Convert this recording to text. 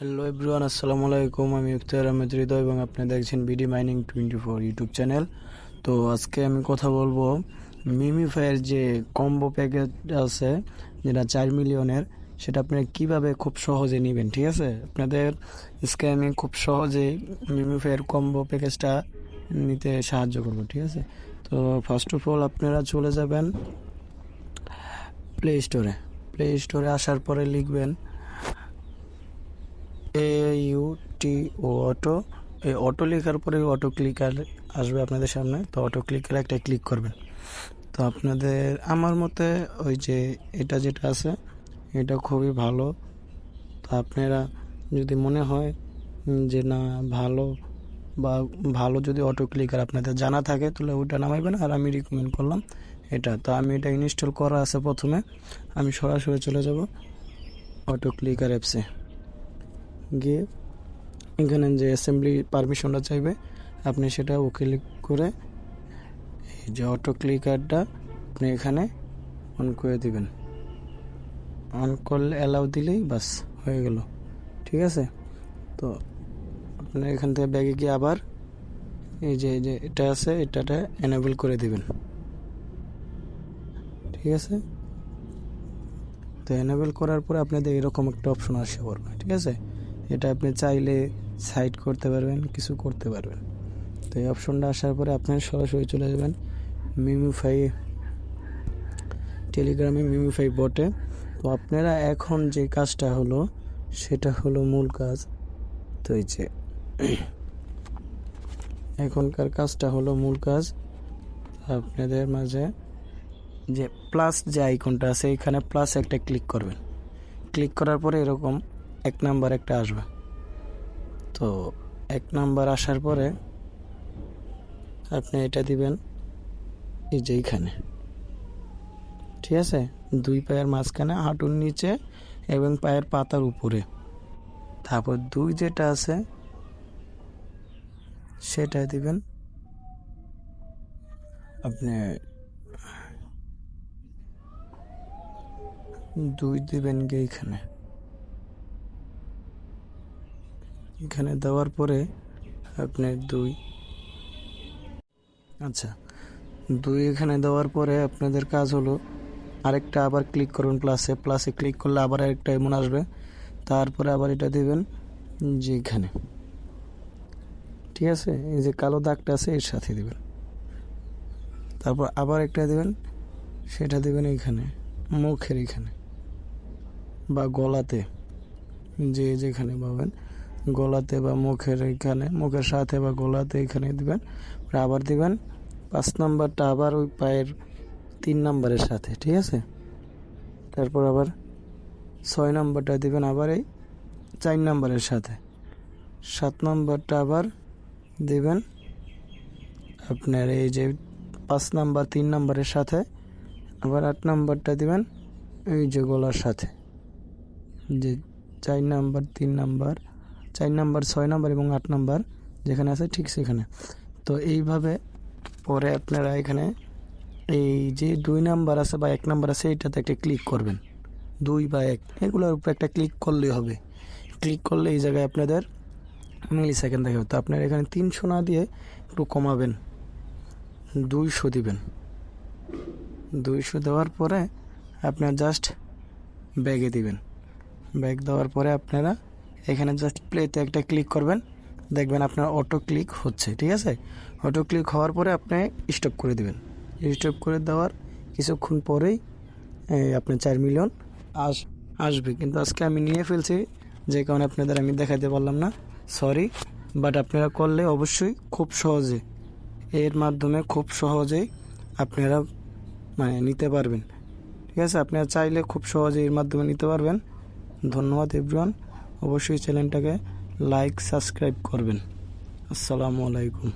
Hello everyone আসসালামু আলাইকুম আমি ইফতার আহমেদ হৃদয় এবং আপনি দেখছেন BD mining twenty four YouTube channel তো আজকে আমি কথা বলব মিমিফাইয়ের যে কম্বো প্যাকেজ আছে, যেটা চার মিলিয়নের, সেটা আপনি কীভাবে খুব সহজে নেবেন, ঠিক আছে? আপনাদের আজকে আমি খুব সহজেই মিমিফাইয়ের কম্বো প্যাকেজটা নিতে সাহায্য করব, ঠিক আছে? তো ফার্স্ট অফ অল আপনারা চলে যাবেন প্লে স্টোরে প্লে স্টোরে আসার পরে লিখবেন টি ও অটো। এই অটো লেখার পরে অটো ক্লিকার আসবে আপনাদের সামনে। তো অটো ক্লিকার একটা ক্লিক করবেন। তো আপনাদের আমার মতে ওই যে এটা যেটা আছে, এটা খুবই ভালো। তো আপনারা যদি মনে হয় যে না, ভালো বা ভালো যদি অটো ক্লিকার আপনাদের জানা থাকে, তাহলে ওইটা নামাইবেন আর আমি রিকমেন্ড করলাম এটা। তো আমি এটা ইনস্টল করা আছে প্রথমে। আমি সরাসরি চলে যাব অটো ক্লিকার অ্যাপসে গিয়ে এখানে যে অ্যাসেম্বলি পারমিশনটা চাইবে, আপনি সেটা ক্লিক করে এই যে অটো ক্লিকারটা আপনি এখানে অন করে দিবেন। অন করলে অ্যালাউ দিলেই বাস হয়ে গেল। ঠিক আছে? তো আপনি এখান থেকে ব্যাগে গিয়ে আবার এই যে যে এটা আছে, এটাটা এনেবল করে দিবেন। ঠিক আছে? তো এনেবল করার পরে আপনাদের এরকম একটা অপশন আসে পড়বে। ঠিক আছে? এটা আপনি চাইলে সাইড করতে পারবেন, কিছু করতে পারবেন। তো এই অপশনটা আসার পরে আপনার সরাসরি চলে যাবেন মিমিফাই টেলিগ্রামে মিমিফাই বটে তো আপনারা এখন যে কাজটা হলো, সেটা হলো মূল কাজ। তো এই যে এখনকার কাজটা হলো মূল কাজ। আপনাদের মাঝে যে প্লাস যে আইকনটা আছে, এখানে প্লাস একটা ক্লিক করবেন। ক্লিক করার পরে এরকম এক নাম্বার একটা আসবে। তো এক নাম্বার আসার পরে আপনি এটা দিবেন এই যে এইখানে। ঠিক আছে? দুই পায়ের মাঝখানে হাঁটুর নিচে এবং পায়ের পাতার উপরে। তারপর দুই যেটা আছে, সেটা দিবেন আপনি দুই দিবেন গিয়ে এখানে এখানে দেওয়ার পরে আপনি দুই। আচ্ছা দুই এখানে দেওয়ার পরে আপনাদের কাজ হলো আরেকটা আবার ক্লিক করুন প্লাসে প্লাসে ক্লিক করলে আবার আরেকটা এমন আসবে। তারপরে আবার এটা দেবেন যে এখানে। ঠিক আছে? এই যে কালো দাগটা আছে, এর সাথে দেবেন। তারপর আবার একটা দেবেন, সেটা দেবেন এইখানে, মুখের এখানে বা গলাতে। যে যেখানে পাবেন। গলাতে বা মুখের এখানে, মুখের সাথে বা গলাতে এখানে দিবেন। আবার দিবেন। পাঁচ নাম্বারটা আবার ওই পায়ের তিন নাম্বারের সাথে, ঠিক আছে? তারপর আবার ছয় নাম্বারটা দিবেন আবার এই চার নাম্বারের সাথে। সাত নাম্বারটা আবার দিবেন আপনার এই যে পাঁচ নাম্বার, তিন নাম্বারের সাথে। আবার আট নাম্বারটা দিবেন এই যে গলার সাথে। যে চার নাম্বার, তিন নাম্বার চার নাম্বার, ছয় নাম্বার এবং আট নাম্বার যেখানে আছে ঠিক সেখানে। তো এইভাবে পরে আপনারা এখানে এই যে দুই নাম্বার আছে বা এক নাম্বার আছে, এটাতে একটা ক্লিক করবেন। দুই বা এক, এগুলোর উপর একটা ক্লিক করলেই হবে। ক্লিক করলে এই জায়গায় আপনাদের মিলি সেকেন্ড দেখাবে। তো আপনার এখানে তিনশো না দিয়ে একটু কমাবেন। দুইশো দিবেন। দুইশো দেওয়ার পরে আপনার জাস্ট ব্যাগে দিবেন। ব্যাগ দেওয়ার পরে আপনারা এখানে জাস্ট প্লেতে একটা ক্লিক করবেন। দেখবেন আপনার অটো ক্লিক হচ্ছে, ঠিক আছে? অটো ক্লিক হওয়ার পরে আপনি স্টপ করে দিবেন। স্টপ করে দেওয়ার কিছুক্ষণ পরেই আপনার চার মিলিয়ন আস, আসবে। কিন্তু আজকে আমি নিয়ে ফেলছি, যে কারণে আপনাদের আমি দেখাতে পারলাম না। সরি বাট আপনারা করলে অবশ্যই খুব সহজে, এর মাধ্যমে খুব সহজেই আপনারা মানে নিতে পারবেন। ঠিক আছে? আপনারা চাইলে খুব সহজে এর মাধ্যমে নিতে পারবেন। ধন্যবাদ এভরিওয়ান অবশ্যই চ্যানেলটাকে লাইক সাবস্ক্রাইব করবেন। আসসালামু আলাইকুম।